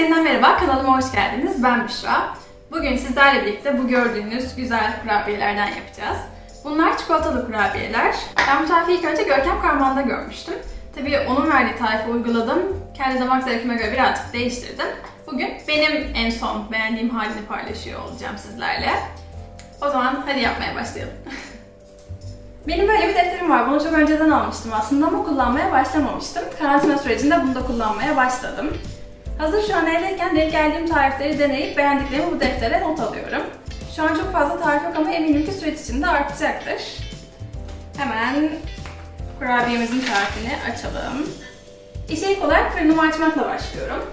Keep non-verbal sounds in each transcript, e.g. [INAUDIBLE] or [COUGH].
yeniden merhaba, kanalıma hoş geldiniz. Ben Büşra. Bugün sizlerle birlikte bu gördüğünüz güzel kurabiyelerden yapacağız. Bunlar çikolatalı kurabiyeler. Ben bu tarifi ilk önce Görkem Karman'da görmüştüm. Tabii onun verdiği tarifi uyguladım. Kendi damak zevkime göre birazcık değiştirdim. Bugün benim en son beğendiğim halini paylaşıyor olacağım sizlerle. O zaman hadi yapmaya başlayalım. [LAUGHS] Benim böyle bir defterim var. Bunu çok önceden almıştım aslında ama kullanmaya başlamamıştım. Karantina sürecinde bunu da kullanmaya başladım. Hazır şu an evdeyken denk geldiğim tarifleri deneyip beğendiklerimi bu deftere not alıyorum. Şu an çok fazla tarif yok ama eminim ki süreç içinde artacaktır. Hemen kurabiyemizin tarifini açalım. İşe ilk olarak fırınımı açmakla başlıyorum.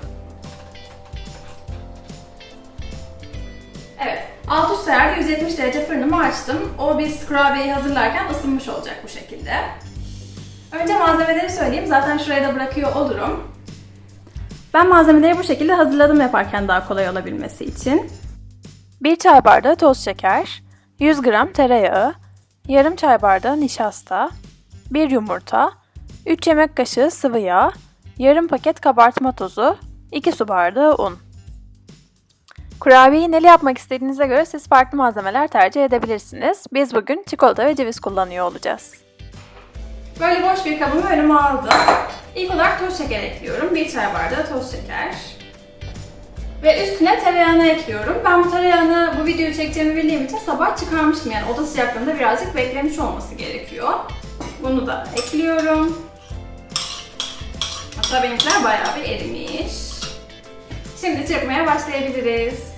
Evet, alt üst ayarda 170 derece fırınımı açtım. O biz kurabiyeyi hazırlarken ısınmış olacak bu şekilde. Önce malzemeleri söyleyeyim. Zaten şuraya da bırakıyor olurum. Ben malzemeleri bu şekilde hazırladım yaparken daha kolay olabilmesi için. 1 çay bardağı toz şeker, 100 gram tereyağı, yarım çay bardağı nişasta, 1 yumurta, 3 yemek kaşığı sıvı yağ, yarım paket kabartma tozu, 2 su bardağı un. Kurabiyeyi neli yapmak istediğinize göre siz farklı malzemeler tercih edebilirsiniz. Biz bugün çikolata ve ceviz kullanıyor olacağız. Böyle boş bir kabımı önüme aldım. İlk olarak toz şeker ekliyorum. Bir çay bardağı toz şeker. Ve üstüne tereyağını ekliyorum. Ben bu tereyağını bu videoyu çekeceğimi bildiğim için sabah çıkarmıştım. Yani oda sıcaklığında birazcık beklemiş olması gerekiyor. Bunu da ekliyorum. Hatta benimkiler bayağı bir erimiş. Şimdi çırpmaya başlayabiliriz.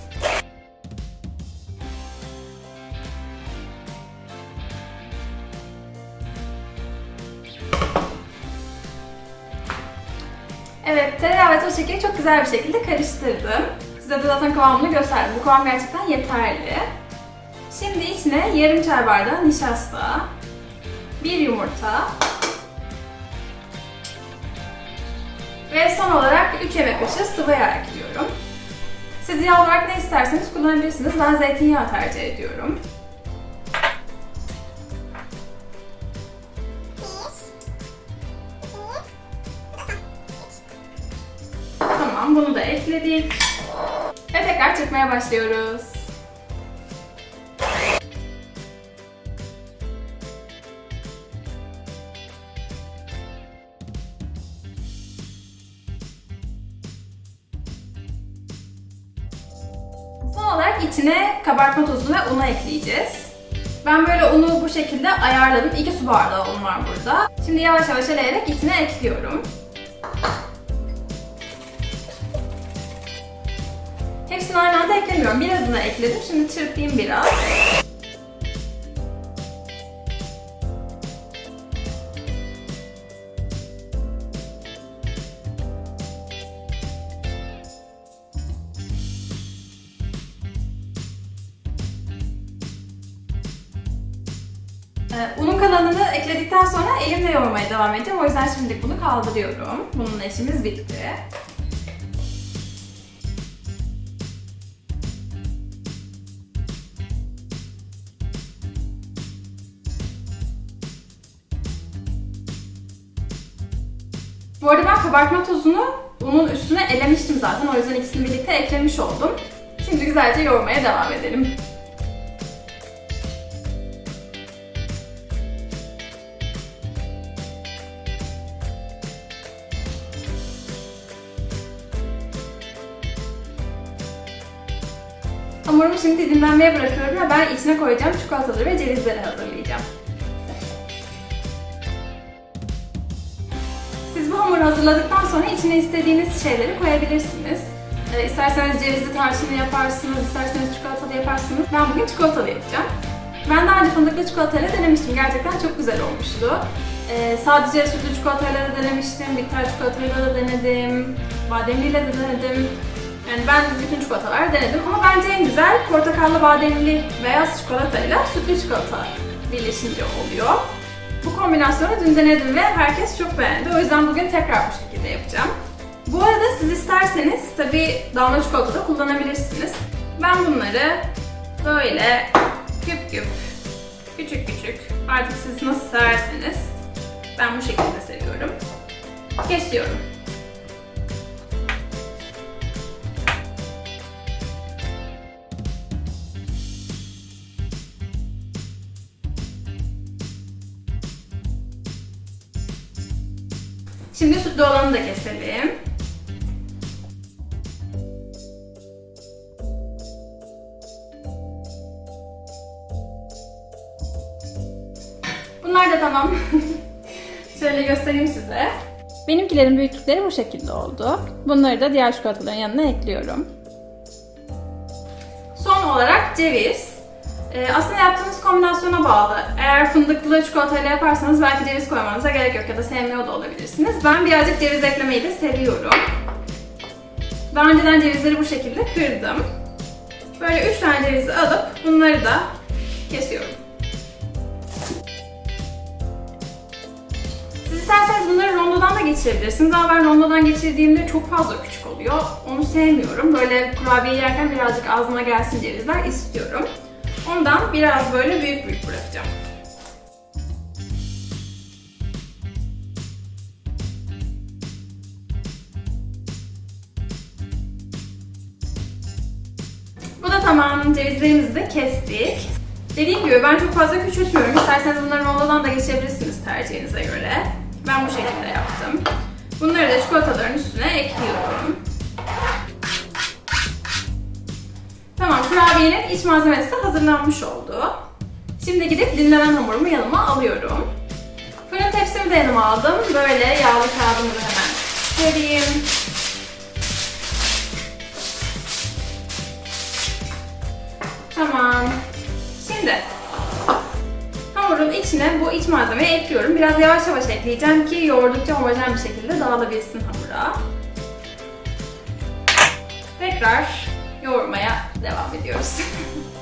Evet, tereyağı ve toz şekeri çok güzel bir şekilde karıştırdım. Size de zaten kıvamını gösterdim. Bu kıvam gerçekten yeterli. Şimdi içine yarım çay bardağı nişasta, bir yumurta ve son olarak 3 yemek kaşığı sıvı yağ ekliyorum. Siz yağ olarak ne isterseniz kullanabilirsiniz. Ben zeytinyağı tercih ediyorum. Ekledik. Ve tekrar çırpmaya başlıyoruz. Son olarak içine kabartma tozu ve unu ekleyeceğiz. Ben böyle unu bu şekilde ayarladım. 2 su bardağı un var burada. Şimdi yavaş yavaş eleyerek içine ekliyorum. Hepsini aynı anda eklemiyorum. Birazını ekledim. Şimdi çırpayım biraz. Ee, Unun kalanını ekledikten sonra elimle yoğurmaya devam edeceğim. O yüzden şimdilik bunu kaldırıyorum. Bununla işimiz bitti. Bu arada ben kabartma tozunu unun üstüne elemiştim zaten. O yüzden ikisini birlikte eklemiş oldum. Şimdi güzelce yoğurmaya devam edelim. Hamurumu şimdi dinlenmeye bırakıyorum ve ben içine koyacağım çikolataları ve cevizleri hazırlayacağım. Hamuru hazırladıktan sonra içine istediğiniz şeyleri koyabilirsiniz. Ee, isterseniz cevizli tarçınlı yaparsınız, isterseniz çikolatalı yaparsınız. Ben bugün çikolatalı yapacağım. Ben daha önce fındıklı çikolatayla denemiştim. Gerçekten çok güzel olmuştu. Ee, sadece sütlü çikolatayla da denemiştim, bitter çikolatayla da denedim, bademliyle de denedim. Yani ben bütün çikolatalar denedim ama bence en güzel portakallı bademli beyaz çikolatayla sütlü çikolata birleşince oluyor. Bu kombinasyonu dün denedim ve herkes çok beğendi. O yüzden bugün tekrar bu şekilde yapacağım. Bu arada siz isterseniz tabii damla çikolata da kullanabilirsiniz. Ben bunları böyle küp küp, küçük küçük artık siz nasıl severseniz ben bu şekilde seviyorum. Kesiyorum. Şimdi sütlü olanı da keselim. Bunlar da tamam. [LAUGHS] Şöyle göstereyim size. Benimkilerin büyüklükleri bu şekilde oldu. Bunları da diğer çikolataların yanına ekliyorum. Son olarak ceviz. Ee, aslında yaptığınız kombinasyona bağlı. Eğer fındıklı çikolatayla yaparsanız belki ceviz koymanıza gerek yok ya da sevmiyor da olabilirsiniz. Ben birazcık ceviz eklemeyi de seviyorum. Daha önceden cevizleri bu şekilde kırdım. Böyle 3 tane cevizi alıp bunları da kesiyorum. Siz isterseniz bunları rondodan da geçirebilirsiniz ama ben rondodan geçirdiğimde çok fazla küçük oluyor. Onu sevmiyorum. Böyle kurabiye yerken birazcık ağzıma gelsin cevizler istiyorum. Ondan biraz böyle büyük büyük bırakacağım. Bu da tamam. Cevizlerimizi de kestik. Dediğim gibi ben çok fazla küçültmüyorum. İsterseniz bunları rondodan da geçebilirsiniz tercihinize göre. Ben bu şekilde yaptım. Bunları da çikolataların üstüne ekliyorum. Kurabiyenin iç malzemesi de hazırlanmış oldu. Şimdi gidip dinlenen hamurumu yanıma alıyorum. Fırın tepsimi de yanıma aldım. Böyle yağlı kağıdımı da hemen sereyim. Tamam. Şimdi hamurun içine bu iç malzemeyi ekliyorum. Biraz yavaş yavaş ekleyeceğim ki yoğurdukça homojen bir şekilde dağılabilsin hamura. Tekrar yoğurmaya devam ediyoruz. [LAUGHS]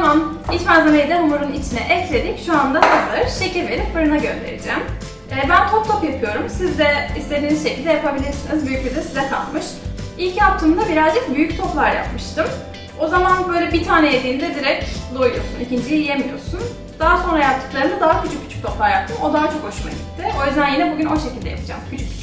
Tamam, iç malzemeyi de hamurun içine ekledik. Şu anda hazır. Şekil verip fırına göndereceğim. Ee, ben top top yapıyorum. Siz de istediğiniz şekilde yapabilirsiniz. Büyüklüğü de size kalmış. İlk yaptığımda birazcık büyük toplar yapmıştım. O zaman böyle bir tane yediğinde direkt doyuyorsun. ikinciyi yemiyorsun. Daha sonra yaptıklarımda daha küçük küçük toplar yaptım. O daha çok hoşuma gitti. O yüzden yine bugün o şekilde yapacağım. Küçük küçük.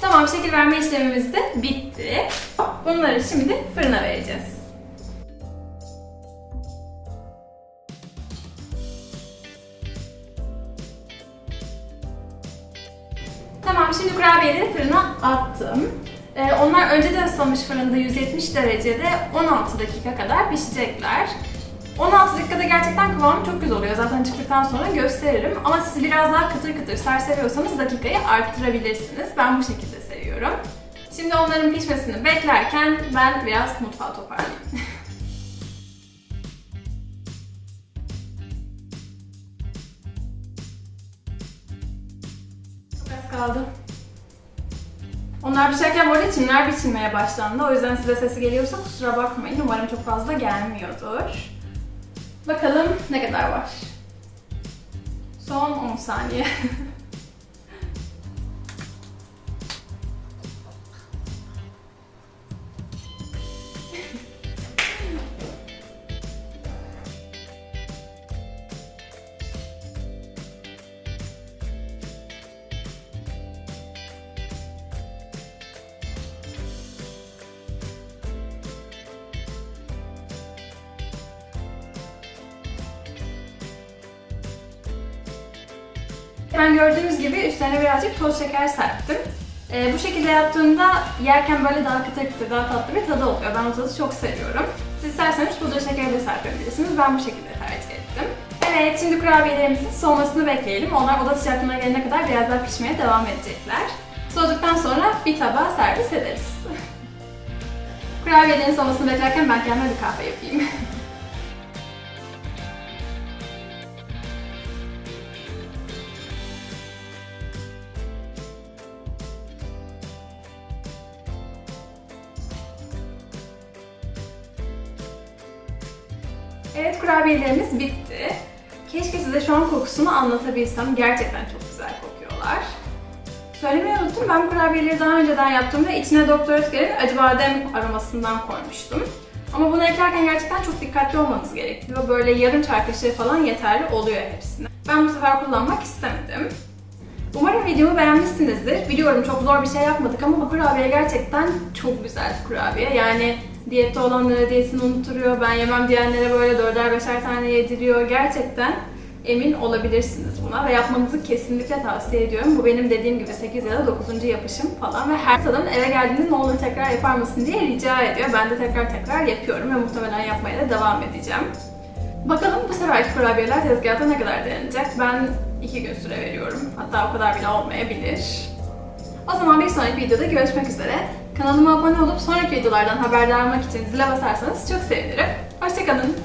Tamam, şekil verme işlemimiz de bitti. Bunları şimdi fırına vereceğiz. Tamam, şimdi kurabiyeleri fırına attım. Ee, onlar önceden ısınmış fırında 170 derecede 16 dakika kadar pişecekler. 16 dakikada gerçekten kıvamı çok güzel oluyor. Zaten çıktıktan sonra gösteririm. Ama siz biraz daha kıtır kıtır ser seviyorsanız dakikayı arttırabilirsiniz. Ben bu şekilde seviyorum. Şimdi onların pişmesini beklerken ben biraz mutfağı toparlayayım. [LAUGHS] Çok az kaldı. Onlar pişerken bu arada çimler biçilmeye başlandı. O yüzden size sesi geliyorsa kusura bakmayın. Umarım çok fazla gelmiyordur. Bakalım ne kadar var. Son 10 saniye. [LAUGHS] Ben gördüğünüz gibi üstlerine birazcık toz şeker serptim. Ee, bu şekilde yaptığımda yerken böyle daha kıtır kıtır, daha tatlı bir tadı oluyor. Ben o tadı çok seviyorum. Siz isterseniz pudra şeker de serpebilirsiniz. Ben bu şekilde tercih ettim. Evet, şimdi kurabiyelerimizin soğumasını bekleyelim. Onlar oda sıcaklığına gelene kadar biraz daha pişmeye devam edecekler. Soğuduktan sonra bir tabağa servis ederiz. [LAUGHS] Kurabiyelerin soğumasını beklerken ben kendime bir kahve yapayım. [LAUGHS] kurabiyelerimiz bitti. Keşke size şu an kokusunu anlatabilsem. Gerçekten çok güzel kokuyorlar. Söylemeyi unuttum. Ben bu kurabiyeleri daha önceden yaptım ve içine Doktor Ötker'in acı badem aromasından koymuştum. Ama bunu eklerken gerçekten çok dikkatli olmanız gerekiyor. Böyle yarım çay kaşığı falan yeterli oluyor hepsine. Ben bu sefer kullanmak istemedim. Umarım videomu beğenmişsinizdir. Biliyorum çok zor bir şey yapmadık ama bu kurabiye gerçekten çok güzel kurabiye. Yani diyette olanlara diyetini unutturuyor, ben yemem diyenlere böyle dörder beşer tane yediriyor. Gerçekten emin olabilirsiniz buna ve yapmanızı kesinlikle tavsiye ediyorum. Bu benim dediğim gibi 8 ya da 9. yapışım falan ve her tadım eve geldiğinde ne olur tekrar yapar mısın diye rica ediyor. Ben de tekrar tekrar yapıyorum ve muhtemelen yapmaya da devam edeceğim. Bakalım bu seferki kurabiyeler tezgahta ne kadar dayanacak? Ben 2 gün süre veriyorum. Hatta o kadar bile olmayabilir. O zaman bir sonraki videoda görüşmek üzere. Kanalıma abone olup sonraki videolardan haberdar olmak için zile basarsanız çok sevinirim. Hoşçakalın.